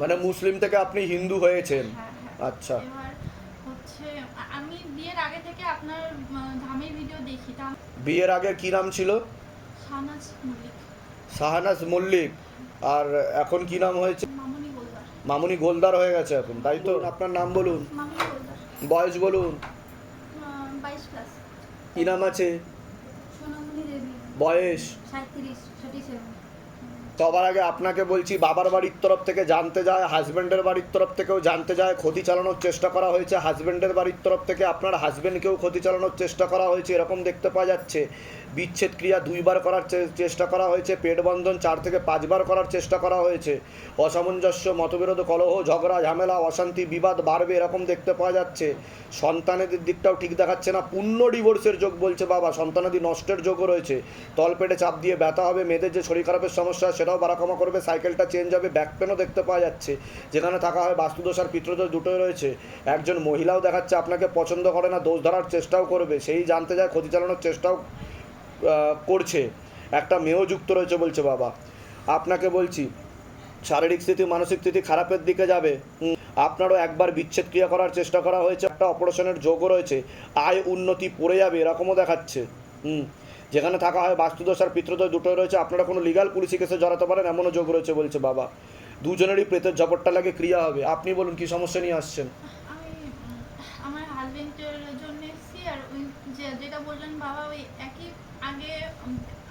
মানে মুসলিম থেকে আপনি হিন্দু হয়েছেন। হ্যাঁ, হ্যাঁ। আচ্ছা। হচ্ছে আমি বিয়ের আগে থেকে আপনার ধামের ভিডিও দেখি। বিয়ের আগে কি নাম ছিল? শাহনাজ মল্লিক। শাহানাজ মল্লিক। আর এখন কি নাম হয়েছে? মামনি গোলদার। মামুনি গোলদার হয়ে গেছে এখন তাই তো? আপনার নাম বলুন। বয়স বলুন। কি নাম আছে? বয়স? সবার আগে আপনাকে বলছি, বাবার বাড়ির তরফ থেকে জানতে যায় হাজব্যান্ডের বাড়ির তরফ থেকেও জানতে যায়, ক্ষতি চালানোর চেষ্টা করা হয়েছে। হাজব্যান্ডের বাড়ির তরফ থেকে আপনার হাজব্যান্ডকেও ক্ষতি চালানোর চেষ্টা করা হয়েছে, এরকম দেখতে পাওয়া যাচ্ছে। বিচ্ছেদ ক্রিয়া দুইবার করার চেষ্টা করা হয়েছে, পেট বন্ধন চার থেকে পাঁচবার করার চেষ্টা করা হয়েছে। অসামঞ্জস্য, মতবিরোধ, কলহ, ঝগড়া, ঝামেলা, অশান্তি, বিবাদ বাড়বে, এরকম দেখতে পাওয়া যাচ্ছে। সন্তানেদের দিকটাও ঠিক দেখাচ্ছে না। পূর্ণ ডিভোর্সের যোগ বলছে বাবা, সন্তানাদি নষ্টের যোগও রয়েছে। তলপেটে চাপ দিয়ে ব্যথা হবে, মেয়েদের যে শরীর খারাপের সমস্যা সেটাও বাড়াকমা করবে, সাইকেলটা চেঞ্জ হবে ব্যাক পেনও দেখতে পাওয়া যাচ্ছে। যেখানে থাকা হয় বাস্তুদোষ আর পিতৃদোষ দুটোই রয়েছে। একজন মহিলাও দেখাচ্ছে আপনাকে পছন্দ করে না, দোষ ধরার চেষ্টাও করবে, সেই জানতে যায় ক্ষতি চালানোর চেষ্টাও করছে। একটা মেয়েও যুক্ত রয়েছে বলছে বাবা। আপনাকে বলছি, শারীরিক স্থিতি, মানসিক স্থিতি খারাপের দিকে যাবে। আপনারও একবার বিচ্ছেদ ক্রিয়া করার চেষ্টা করা হয়েছে, একটা অপারেশনের যোগও রয়েছে। আয় উন্নতি পড়ে যাবে, এরকমও দেখাচ্ছে। হুম যেখানে থাকা হয় বাস্তুদোষ আর পিতৃদোষ দুটোই রয়েছে। আপনারা কোনো লিগাল পুলিশি কেসে জড়াতে পারেন এমনও যোগ রয়েছে বলছে বাবা। দুজনেরই প্রেতের ঝপটটা লাগে ক্রিয়া হবে। আপনি বলুন কি সমস্যা নিয়ে আসছেন? আমার হাজবেন্ডের জন্য এসেছি আর যেটা বললেন বাবা ওই একই আগে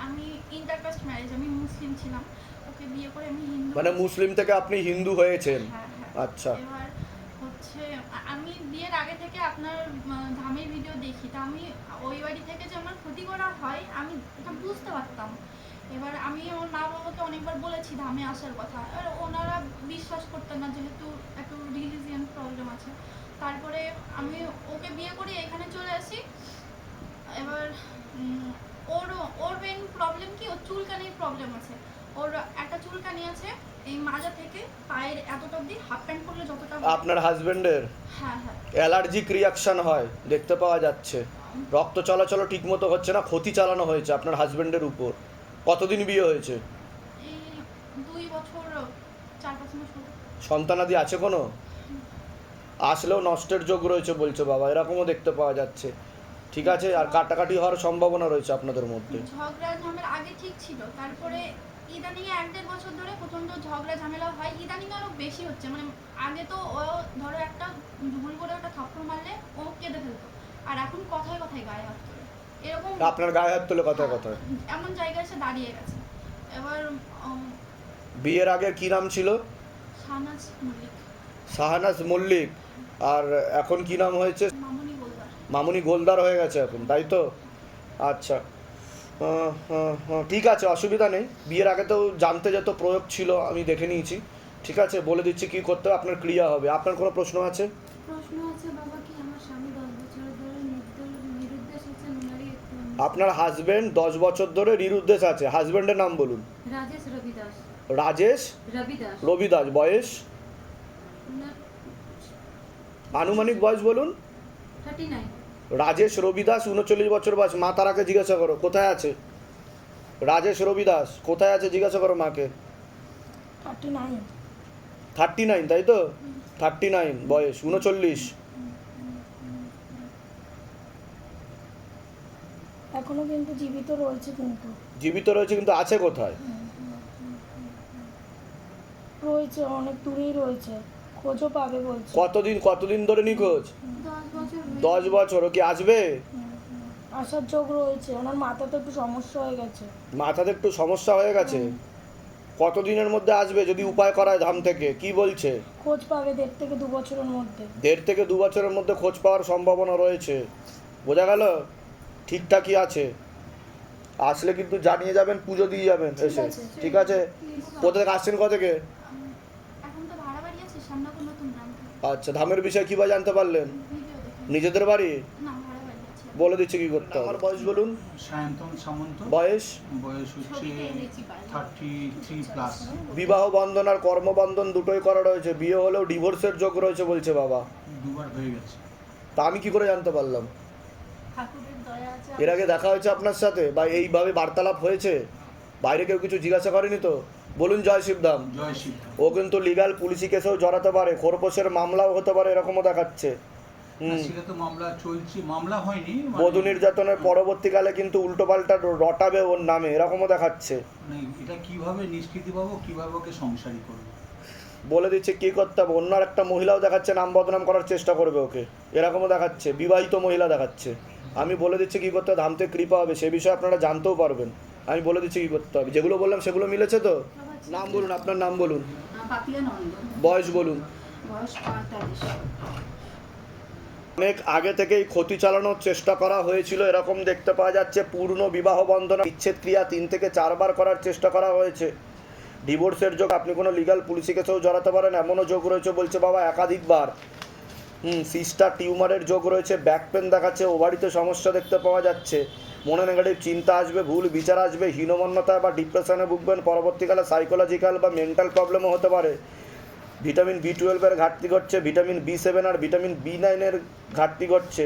আমি ইন্টারকাস্ট ম্যারেজ আমি মুসলিম ছিলাম। ওকে বিয়ে করে আমি হিন্দু মানে মুসলিম থেকে আপনি হিন্দু হয়েছেন? হ্যাঁ হ্যাঁ। আচ্ছা। আমি বিয়ের আগে থেকে আপনার ধামের ভিডিও দেখি। তা আমি ওই বাড়ি থেকে যে আমার ক্ষতি করা হয়, আমি এটা বুঝতে পারতাম। এবার আমি আমার মা বাবাকে অনেকবার বলেছি ধামে আসার কথা। এবার ওনারা বিশ্বাস করতেন না, যেহেতু একটু রিলিজিয়ান প্রবলেম আছে। তারপরে আমি ওকে বিয়ে করে এখানে চলে আসি। এবার ওর ওর মেন প্রবলেম কি? ওর চুলকানির প্রবলেম আছে। ওর একটা চুলকানি আছে। এই মাজা থেকে পায়ের এতটা অবধি হাফ প্যান্ট পরলে যতটা আপনার হাজবেন্ডের হ্যাঁ হ্যাঁ। অ্যালার্জিক রিয়াকশন হয় দেখতে পাওয়া যাচ্ছে। রক্ত চলাচল ঠিকমতো হচ্ছে না ক্ষতি চালানো হয়েছে আপনার হাজবেন্ডের উপর। কতদিন বিয়ে হয়েছে? এই দুই বছর চার পাঁচ মাস সন্তানাদি আছে কোনো? আসলেও নষ্টের যোগ রয়েছে বলছে বাবা এরকমও দেখতে পাওয়া যাচ্ছে। ঠিক আছে আর কাটাকাটি হওয়ার সম্ভাবনা রয়েছে আপনাদের মধ্যে। ঝগড়া ঝামেলা আগে ঠিক ছিল তারপরে ইদানিং এক দেড় বছর ধরে প্রচণ্ড ঝগড়া ঝামেলা হয়। ইদানিং আরও বেশি হচ্ছে। মানে আগে তো ও ধরো একটা ভুল করে একটা থাপ্পড় মারলে ও কেঁদে ফেলতো। আর এখন কথায় কথায় গায়ে হাত তোলে। এরকম আপনার গায়ে হাত তোলে কথায় কথায়? এমন জায়গায় এসে দাঁড়িয়ে গেছে। এবার বিয়ের আগে কি নাম ছিল? শাহনাজ মল্লিক। শাহানাজ মল্লিক। আর এখন কি নাম হয়েছে? মামনি গোলদার। মামুনি গোলদার হয়ে গেছে এখন তাই তো? আচ্ছা। আহ, আহ, ঠিক আছে অসুবিধা নেই। বিয়ের আগে তো জানতে যেত প্রয়োগ ছিল আমি দেখে নিয়েছি। ঠিক আছে বলে দিচ্ছি কি করতে হবে আপনার ক্রিয়া হবে। আপনার কোনো প্রশ্ন আছে? প্রশ্ন আছে বাবা কি আমার স্বামী দশ বছর ধরে নিরুদ্দেশ হচ্ছে ওনারই আপনার হাজবেন্ড দশ বছর ধরে নিরুদ্দেশ আছে। হাজবেন্ডের নাম বলুন। রাজেশ রবিদাস। রাজেশ? রবিদাস। রবিদাস বয়স? আনুমানিক বয়স বলুন। থার্টি নাইন রাজেশ রবিদাস উনচল্লিশ বছর বয়স। মা তারাকে জিজ্ঞাসা করো কোথায় আছে? রাজেশ রবিদাস কোথায় আছে জিজ্ঞাসা করো মাকে? Thirty nine. তাই তো? থার্টি নাইন বয়স উনচল্লিশ। এখনও কিন্তু জীবিত রয়েছে কিন্তু। জীবিত রয়েছে কিন্তু আছে কোথায়? রয়েছে অনেক দূরেই রয়েছে। খোঁজও পাবে বলছে। কতদিন কতদিন ধরে নিখোঁজ? দশ বছর দশ বছর ও কি আসবে? আসার যোগ রয়েছে ওনার মাথাতে একটু সমস্যা হয়ে গেছে। মাথাতে একটু সমস্যা হয়ে গেছে? কতদিনের মধ্যে আসবে? যদি উপায় করায় ধাম থেকে কি বলছে? খোঁজ পাবে দেড় থেকে দু বছরের মধ্যে। দেড় থেকে দু বছরের মধ্যে খোঁজ পাওয়ার সম্ভাবনা রয়েছে। বোঝা গেল? ঠিকঠাকই আছে। আসলে কিন্তু জানিয়ে যাবেন পুজো দিয়ে যাবেন এসে। ঠিক আছে? কোথা থেকে আসছেন কোথা থেকে? এখন তো ভাড়া বাড়ি আছে সামনে কোনো নতুন গ্রাম আচ্ছা ধামের বিষয়ে কী বা জানতে পারলেন? নিজেদের বাড়ি? বলে দিচ্ছে কি করতে হবে? আমার বয়স বলুন। সায়ন্তন সামন্ত। বয়স? বয়স হচ্ছে থার্টি থ্রি প্লাস বিবাহ বন্ধন আর কর্মবন্ধন দুটোই করা রয়েছে। বিয়ে হলেও ডিভোর্সের যোগ রয়েছে বলছে বাবা। দুবার হয়ে গেছে। তা আমি কি করে জানতে পারলাম? ঠাকুরের দয়া আছে। এর আগে দেখা হয়েছে আপনার সাথে? বা এইভাবে বার্তালাপ হয়েছে? বাইরে কেউ কিছু জিজ্ঞাসা করেনি তো? বলুন জয় শিবধাম। জয় শিব ও কিন্তু লিগাল পুলিশি কেসেও জড়াতে পারে। খোরপোশের মামলাও হতে পারে এরকমও দেখাচ্ছে। সেটা তো মামলা চলছে মামলা হয়নি মানে- বধূ নির্যাতনের পরবর্তীকালে কিন্তু উল্টোপাল্টা রটাবে ওর নামে এরকমও দেখাচ্ছে। মানে এটা কীভাবে নিষ্কৃতি পাবো কীভাবে ওকে সংসারী করব? বলে দিচ্ছে কি করতে হবে? অন্য একটা মহিলাও দেখাচ্ছে নাম বদনাম করার চেষ্টা করবে ওকে। এরকমও দেখাচ্ছে বিবাহিত মহিলা দেখাচ্ছে। আমি বলে দিচ্ছি কি করতে হবে? ধামতে কৃপা হবে সে বিষয়ে আপনারা জানতেও পারবেন। আমি বলে দিচ্ছি কি করতে হবে? যেগুলো বললাম সেগুলো মিলেছে তো? নাম বলুন আপনার নাম বলুন। পাপিয়া বয়স বলুন। বয়স পঁয়তাল্লিশ। অনেক আগে থেকেই ক্ষতি চালানোর চেষ্টা করা হয়েছিল। এরকম দেখতে পাওয়া যাচ্ছে, পূর্ণ বিবাহ বন্ধন বিচ্ছেদ ক্রিয়া তিন থেকে চারবার করার চেষ্টা করা হয়েছে। ডিভোর্সের যোগ, আপনি কোনো লিগাল পুলিশি কেসেও জড়াতে পারেন, এমনও যোগ রয়েছে বলছে বাবা একাধিকবার। হুম সিস্টার টিউমারের যোগ রয়েছে ব্যাক পেন দেখাচ্ছে ওভারিতে সমস্যা দেখতে পাওয়া যাচ্ছে। মনে নেগেটিভ চিন্তা আসবে, ভুল বিচার আসবে হীনমন্যতা বা ডিপ্রেশনে ভুগবেন, পরবর্তীকালে সাইকোলজিক্যাল বা মেন্টাল প্রবলেমও হতে পারে। ভিটামিন বি টুয়েলভের ঘাটতি ঘটছে ভিটামিন বি সেভেন আর ভিটামিন বি নাইনের ঘাটতি ঘটছে।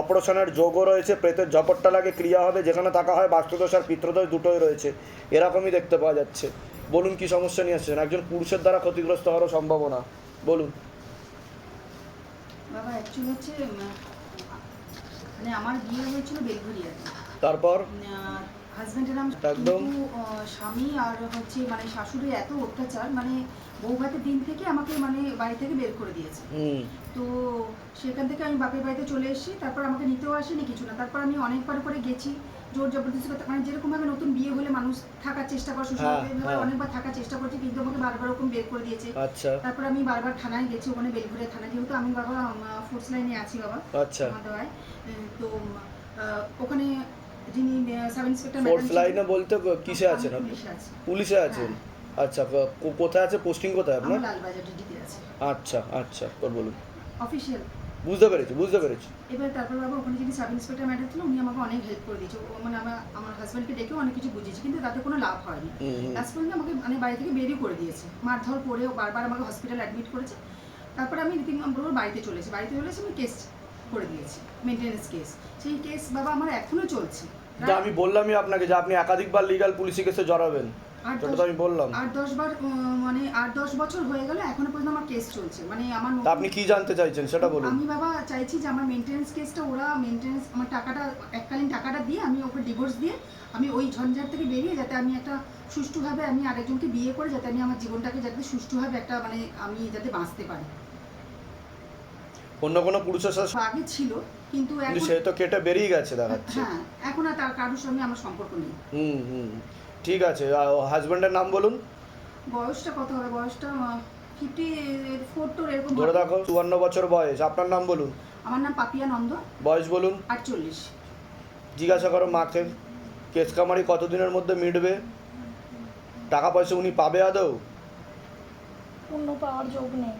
অপারেশনের যোগও রয়েছে প্রেতের ঝপটটা লাগে ক্রিয়া হবে যেখানে থাকা হয় বাস্তুদোষ আর পিত্রদোষ দুটোই রয়েছে। এরকমই দেখতে পাওয়া যাচ্ছে। বলুন কি সমস্যা নিয়ে আসছেন? একজন পুরুষের দ্বারা ক্ষতিগ্রস্ত হওয়ারও সম্ভাবনা। বলুন। বাবা অ্যাকচুয়ালি হচ্ছে মানে আমার বিয়ে হয়েছিল বেলঘরিয়াতে তারপর? হাজব্যান্ডের নাম একদম। কিন্তু স্বামী আর হচ্ছে মানে শাশুড়ির এত অত্যাচার মানে বউ ভাতের দিন থেকে আমাকে মানে বাড়ি থেকে বের করে দিয়েছে। তো সেখান থেকে আমি বাপের বাড়িতে চলে এসেছি তারপর আমাকে নিতেও আসেনি কিছু না। তারপর আমি অনেকবার করে গেছি জোর জবরদস্তি করতে মানে যেরকম ভাবে নতুন বিয়ে হলে মানুষ থাকার চেষ্টা করে শ্বশুর হ্যাঁ, হ্যাঁ। অনেকবার থাকার চেষ্টা করছি কিন্তু আমাকে বারবার ওরকম বের করে দিয়েছে। আচ্ছা। তারপর আমি বারবার থানায় গেছি ওখানে বেলঘুরিয়া থানায়। যেহেতু আমি বাবা ফোর্স লাইনে আছি বাবা আচ্ছা। দেওয়ায় তো ওখানে যিনি সাব ইন্সপেক্টর ফোর্থ লাইনে বলতে কিসে আছেন আপনি? পুলিশে আছেন? আচ্ছা কোথায় আছে? পোস্টিং কোথায় আপনার? লালবাজার ডিডিতে আছে। আচ্ছা আচ্ছা তোর বলুন। অফিসিয়াল বুঝতে পেরেছি বুঝতে পেরেছি। এবার তারপর বাবা ওখানে যিনি সাব ইন্সপেক্টর ম্যাডাম ছিল উনি আমাকে অনেক হেল্প করে দিয়েছে। মানে আমার আমার হাজব্যান্ডকে ডেকেও অনেক কিছু বুঝিয়েছি কিন্তু তাতে কোনো লাভ হয়নি। লাস্ট পর্যন্ত আমাকে মানে বাড়ি থেকে বেরিয়ে করে দিয়েছে। মারধর করেও বারবার আমাকে হসপিটাল অ্যাডমিট করেছে। তারপরে আমি রীতিমতো বাড়িতে চলেছি বাড়িতে চলে এসে আমি কেস করে দিয়েছি মেনটেন্যান্স কেস সেই কেস বাবা আমার এখনও চলছে। যা আমি বললামই আপনাকে যে আপনি একাধিকবার লিগাল পুলিশি কেসে জড়াবেন সেটা তো আমি বললাম। আট দশ বার মানে আট দশ বছর হয়ে গেল এখনও পর্যন্ত আমার কেস চলছে। মানে আমার আপনি কি জানতে চাইছেন সেটা বলুন। আমি বাবা চাইছি যে আমার মেনটেন্যান্স কেসটা ওরা মেনটেন্যান্স আমার টাকাটা এককালীন টাকাটা দিয়ে আমি ওকে ডিভোর্স দিয়ে আমি ওই ঝঞ্ঝাট থেকে বেরিয়ে যাতে আমি একটা সুষ্ঠুভাবে আমি আরেকজনকে বিয়ে করে যাতে আমি আমার জীবনটাকে যাতে সুষ্ঠুভাবে একটা মানে আমি যাতে বাঁচতে পারি। অন্য কোনো পুরুষের সাথে আগে ছিল কিন্তু কিন্তু এখন সে তো কেটে বেরিয়ে গেছে দেখাচ্ছে। হ্যাঁ এখন আর তার কারোর সঙ্গে আমার সম্পর্ক নেই। হুম হুম ঠিক আছে হাজব্যান্ডের নাম বলুন। বয়সটা কত হবে? বয়সটা ফিফটি ফোর টোর এরকম ধরে। দেখো চুয়ান্ন বছর বয়স। আপনার নাম বলুন। আমার নাম পাপিয়া নন্দ। বয়স বলুন। আটচল্লিশ। জিজ্ঞাসা করো মাকে কেস কামারি কতদিনের মধ্যে মিটবে? টাকা পয়সা উনি পাবে আদৌ? পূর্ণ পাওয়ার যোগ নেই।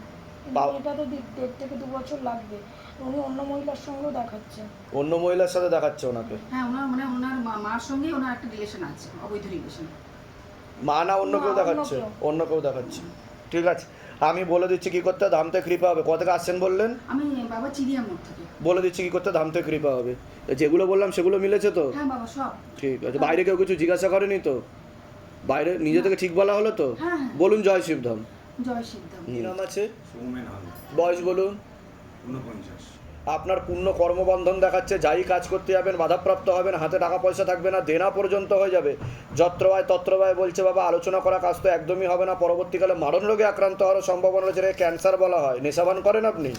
এটা তো দেড় থেকে দু বছর লাগবে। উনি অন্য মহিলার সঙ্গেও দেখাচ্ছে। অন্য মহিলার সাথে দেখাচ্ছে ওনাকে? হ্যাঁ ওনার মানে ওনার মা- মার সঙ্গেই ওনার একটা রিলেশন আছে অবৈধ রিলেশন মা না অন্য কেউ দেখাচ্ছে? অন্য কেউ দেখাচ্ছে। ঠিক আছে আমি বলে দিচ্ছি কি করতে ধামতে কৃপা হবে। কোথা থেকে আসছেন বললেন? আমি বাবা চিড়িয়া থেকে। বলে দিচ্ছি কি করতে ধামতে কৃপা হবে। যেগুলো বললাম সেগুলো মিলেছে তো? হ্যাঁ বাবা সব। ঠিক আছে বাইরে কেউ কিছু জিজ্ঞাসা করেনি তো? বাইরে নিজে থেকে ঠিক বলা হলো তো? হ্যাঁ, হ্যাঁ। বলুন জয় শিবধাম। জয় সিদ্ধাম কি নাম আছে? সৌমেন হালদার। বয়স বলুন। আপনার পূর্ণ কর্মবন্ধন দেখাচ্ছে যাই কাজ করতে যাবেন বাধাপ্রাপ্ত হবেন হাতে টাকা পয়সা থাকবে না দেনা পর্যন্ত হয়ে যাবে। যত্রবায় তত্রবায় বলছে বাবা আলোচনা করা কাজ তো একদমই হবে না। পরবর্তীকালে মারণ রোগে আক্রান্ত হওয়ার সম্ভাবনা রয়েছে ক্যান্সার বলা হয়। নেশাবান করেন আপনি?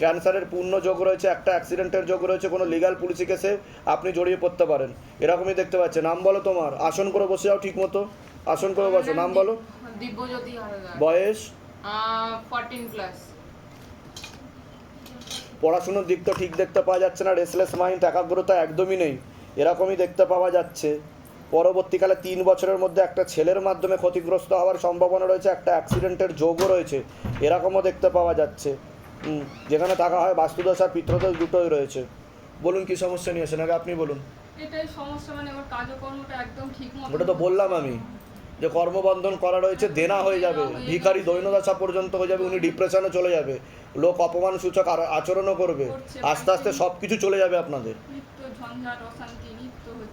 ক্যান্সারের পূর্ণ যোগ রয়েছে একটা অ্যাক্সিডেন্টের যোগ রয়েছে কোনো লিগাল পুলিশি কেসে আপনি জড়িয়ে পড়তে পারেন। এরকমই দেখতে পাচ্ছেন। নাম বলো তোমার। আসন করে বসে যাও ঠিক মতো আসন করে বসো। নাম বলো। দিব্যজ্যোতি হালদার। বয়স? ফোরটিন প্লাস পড়াশুনোর দিক তো ঠিক দেখতে পাওয়া যাচ্ছে না রেসলেস মাইন্ড একাগ্রতা একদমই নেই। এরকমই দেখতে পাওয়া যাচ্ছে। পরবর্তীকালে তিন বছরের মধ্যে একটা ছেলের মাধ্যমে ক্ষতিগ্রস্ত হওয়ার সম্ভাবনা রয়েছে একটা অ্যাক্সিডেন্টের যোগও রয়েছে। এরকমও দেখতে পাওয়া যাচ্ছে। যেখানে থাকা হয় বাস্তুদোষ আর পিত্রদোষ দুটোই রয়েছে। বলুন কি সমস্যা নিয়েছেন আগে আপনি বলুন। এটাই সমস্যা মানে আমার কাজকর্মটা একদম ঠিক মতো ওটা তো বললাম আমি। যে কর্মবন্ধন করা রয়েছে দেনা হয়ে যাবে। ভিখারি দৈনদশা পর্যন্ত হয়ে যাবে উনি ডিপ্রেশনে চলে যাবে। লোক অপমান সূচক আর- আচরণও করবে। আস্তে আস্তে সব কিছু চলে যাবে আপনাদের।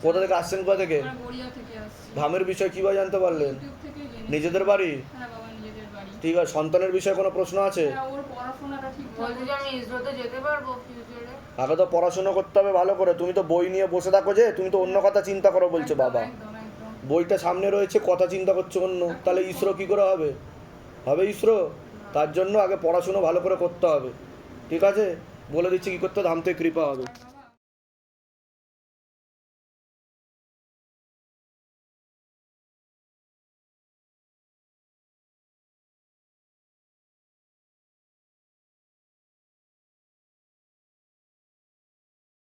কোথা থেকে আসছেন কোথা থেকে? আমরা গড়িয়া থেকে আসছি। ধামের বিষয় কীভাবে জানতে পারলেন? ইউটিউব থেকে জেনে। নিজেদের বাড়ি? হ্যাঁ বাবা নিজেদের বাড়ি। ঠিক আছে সন্তানের বিষয়ে কোনো প্রশ্ন আছে? হ্যাঁ, ওর পড়াশোনাটা ঠিক বলছে যে আমি ইসরোতে যেতে পারব ফিউচারে আগে তো পড়াশোনা করতে হবে ভালো করে। তুমি তো বই নিয়ে বসে থাকো যে তুমি তো অন্য কথা চিন্তা করো বলছো বাবা। বইটা সামনে রয়েছে কথা চিন্তা করছে অন্য। তাহলে ইসরো কী করে হবে? হবে ইসরো? তার জন্য আগে পড়াশুনো ভালো করে করতে হবে। ঠিক আছে? বলে দিচ্ছি কী করতে হবে, ধাম থেকে কৃপা হবে।